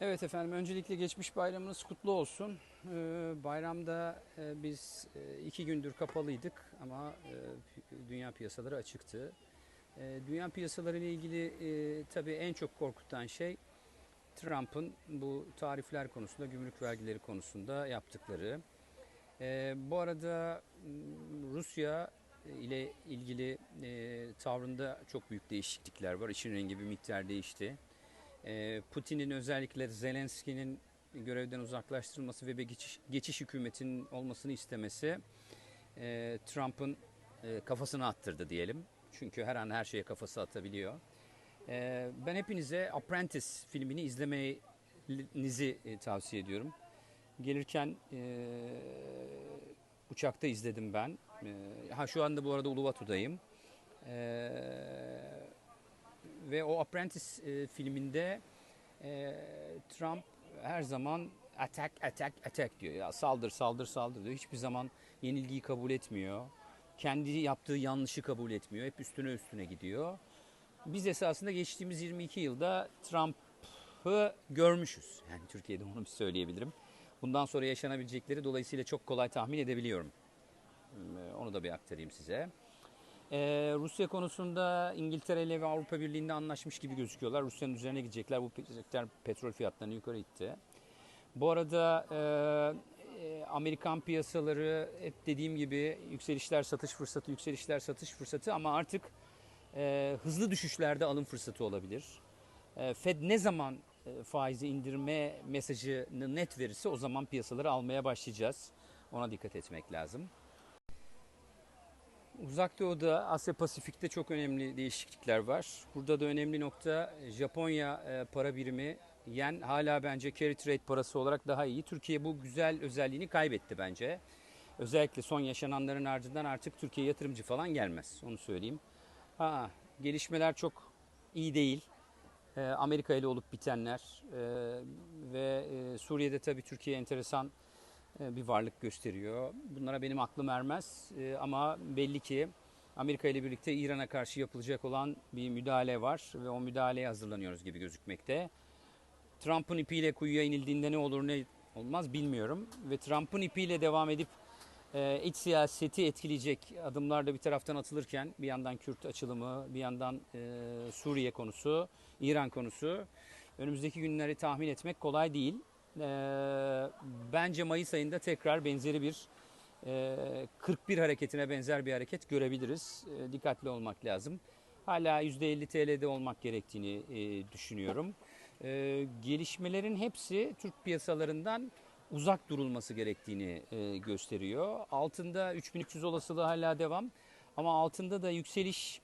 Evet efendim öncelikle geçmiş bayramınız kutlu olsun. Ee, bayramda e, biz e, iki gündür kapalıydık ama e, dünya piyasaları açıktı. E, dünya piyasaları ile ilgili e, tabii en çok korkutan şey Trump'ın bu tarifler konusunda, gümrük vergileri konusunda yaptıkları. E, bu arada Rusya ile ilgili e, tavrında çok büyük değişiklikler var. İşin rengi bir miktar değişti. Ee, Putin'in özellikle Zelenski'nin görevden uzaklaştırılması ve bir geçiş, geçiş hükümetinin olmasını istemesi e, Trump'ın e, kafasını attırdı diyelim. Çünkü her an her şeye kafası atabiliyor. E, ben hepinize Apprentice filmini izlemenizi e, tavsiye ediyorum. Gelirken e, uçakta izledim ben. Ha şu anda bu arada Uluwatu'dayım. E, ve o Apprentice e, filminde e, Trump her zaman attack attack attack diyor. Ya saldır saldır saldır diyor. Hiçbir zaman yenilgiyi kabul etmiyor. Kendi yaptığı yanlışı kabul etmiyor. Hep üstüne üstüne gidiyor. Biz esasında geçtiğimiz 22 yılda Trump'ı görmüşüz. Yani Türkiye'de onu bir söyleyebilirim. Bundan sonra yaşanabilecekleri dolayısıyla çok kolay tahmin edebiliyorum. E, Onu da bir aktarayım size. Ee, Rusya konusunda İngiltere ile ve Avrupa Birliği'nde anlaşmış gibi gözüküyorlar. Rusya'nın üzerine gidecekler. Bu petrol fiyatlarını yukarı itti. Bu arada e, e, Amerikan piyasaları hep dediğim gibi yükselişler satış fırsatı, yükselişler satış fırsatı ama artık e, hızlı düşüşlerde alım fırsatı olabilir. E, Fed ne zaman e, faizi indirme mesajını net verirse o zaman piyasaları almaya başlayacağız. Ona dikkat etmek lazım. Uzak Doğu'da, Asya Pasifik'te çok önemli değişiklikler var. Burada da önemli nokta Japonya e, para birimi yen hala bence carry trade parası olarak daha iyi. Türkiye bu güzel özelliğini kaybetti bence. Özellikle son yaşananların ardından artık Türkiye yatırımcı falan gelmez. Onu söyleyeyim. Ha, gelişmeler çok iyi değil. E, Amerika ile olup bitenler e, ve e, Suriye'de tabii Türkiye enteresan e, bir varlık gösteriyor. Bunlara benim aklım ermez E, ama belli ki Amerika ile birlikte İran'a karşı yapılacak olan bir müdahale var ve o müdahaleye hazırlanıyoruz gibi gözükmekte. Trump'ın ipiyle kuyuya inildiğinde ne olur ne olmaz bilmiyorum ve Trump'ın ipiyle devam edip e, iç siyaseti etkileyecek adımlar da bir taraftan atılırken bir yandan Kürt açılımı, bir yandan e, Suriye konusu, İran konusu önümüzdeki günleri tahmin etmek kolay değil. E, bence Mayıs ayında tekrar benzeri bir e, 41 hareketine benzer bir hareket görebiliriz. E, dikkatli olmak lazım. Hala %50 TL'de olmak gerektiğini e, düşünüyorum. E, gelişmelerin hepsi Türk piyasalarından uzak durulması gerektiğini e, gösteriyor. Altında 3300 olasılığı hala devam ama altında da yükseliş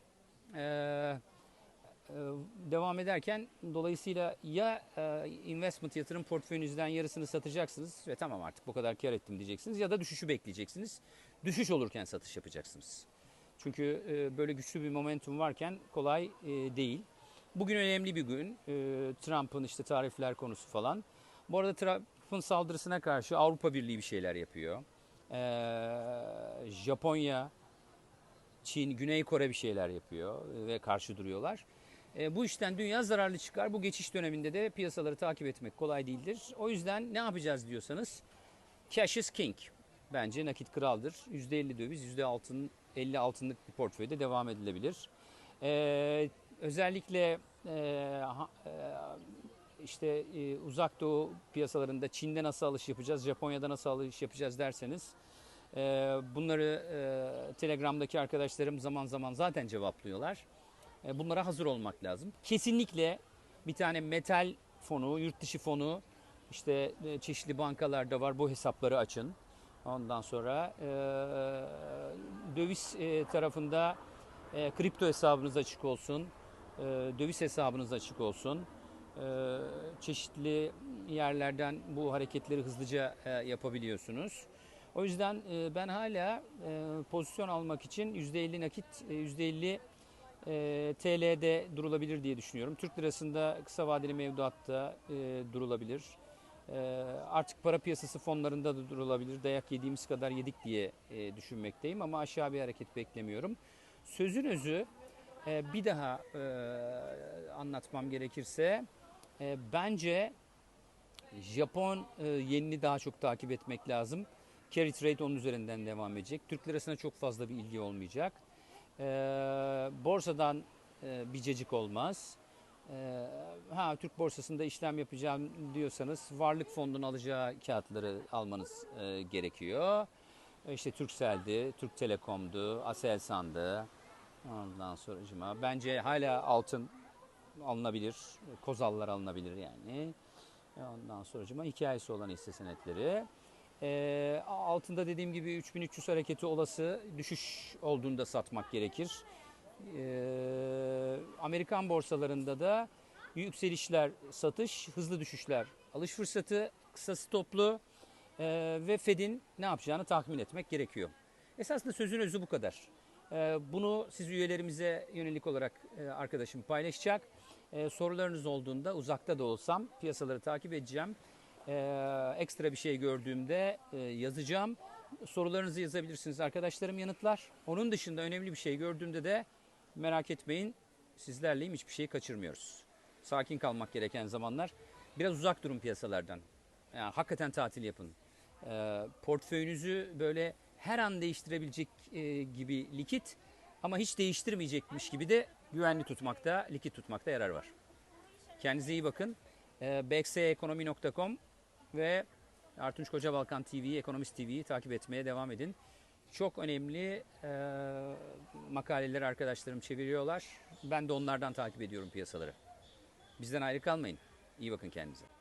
e, e, devam ederken dolayısıyla ya e, investment yatırım portföyünüzden yarısını satacaksınız ve tamam artık bu kadar kar ettim diyeceksiniz ya da düşüşü bekleyeceksiniz. Düşüş olurken satış yapacaksınız. Çünkü e, böyle güçlü bir momentum varken kolay e, değil. Bugün önemli bir gün. E, Trump'ın işte tarifler konusu falan. Bu arada Trump'ın saldırısına karşı Avrupa Birliği bir şeyler yapıyor. E, Japonya, Çin, Güney Kore bir şeyler yapıyor ve karşı duruyorlar. E, bu işten dünya zararlı çıkar. Bu geçiş döneminde de piyasaları takip etmek kolay değildir. O yüzden ne yapacağız diyorsanız cash is king. Bence nakit kraldır. %50 döviz, %50 altın, 50 altınlık bir portföyde devam edilebilir. E, özellikle e, e, işte e, uzak doğu piyasalarında Çin'de nasıl alış yapacağız, Japonya'da nasıl alış yapacağız derseniz e, bunları e, Telegram'daki arkadaşlarım zaman zaman zaten cevaplıyorlar. E, bunlara hazır olmak lazım. Kesinlikle bir tane metal fonu, yurt dışı fonu işte e, çeşitli bankalarda var bu hesapları açın. Ondan sonra e, döviz tarafında kripto hesabınız açık olsun. Döviz hesabınız açık olsun. Çeşitli yerlerden bu hareketleri hızlıca yapabiliyorsunuz. O yüzden ben hala pozisyon almak için %50 nakit, e, %50 e, TL'de durulabilir diye düşünüyorum. Türk lirasında kısa vadeli mevduatta e, durulabilir. E, artık para piyasası fonlarında da durulabilir. Dayak yediğimiz kadar yedik diye e, düşünmekteyim ama aşağı bir hareket beklemiyorum. Sözün özü e, bir daha e, anlatmam gerekirse e, bence Japon e, yenini daha çok takip etmek lazım. Carry trade onun üzerinden devam edecek. Türk lirasına çok fazla bir ilgi olmayacak. E, borsadan e, bir cacık olmaz. E, ha Türk borsasında işlem yapacağım diyorsanız varlık fonunun alacağı kağıtları almanız e, gerekiyor. E, İşte Turkcell'di, Türk Telekom'du, Aselsan'dı. Ondan sonra bence hala altın alınabilir. Kozallar alınabilir yani. Ondan sonra hikayesi olan hisse senetleri. Ee, altında dediğim gibi 3300 hareketi olası düşüş olduğunda satmak gerekir. Ee, Amerikan borsalarında da yükselişler satış, hızlı düşüşler alış fırsatı, kısa stoplu ee, ve Fed'in ne yapacağını tahmin etmek gerekiyor. Esasında sözün özü bu kadar. Bunu siz üyelerimize yönelik olarak e, arkadaşım paylaşacak. Sorularınız olduğunda uzakta da olsam piyasaları takip edeceğim. Ee, ekstra bir şey gördüğümde e, yazacağım. Sorularınızı yazabilirsiniz arkadaşlarım yanıtlar. Onun dışında önemli bir şey gördüğümde de merak etmeyin sizlerleyim hiçbir şey kaçırmıyoruz. Sakin kalmak gereken zamanlar. Biraz uzak durun piyasalardan. Yani hakikaten tatil yapın. Ee, portföyünüzü böyle her an değiştirebilecek e, gibi likit ama hiç değiştirmeyecekmiş gibi de güvenli tutmakta, likit tutmakta yarar var. Kendinize iyi bakın. Ee, bxekonomi.com ve Artunç Koca Balkan TV, Ekonomist TV'yi takip etmeye devam edin. Çok önemli e, makaleleri arkadaşlarım çeviriyorlar. Ben de onlardan takip ediyorum piyasaları. Bizden ayrı kalmayın. İyi bakın kendinize.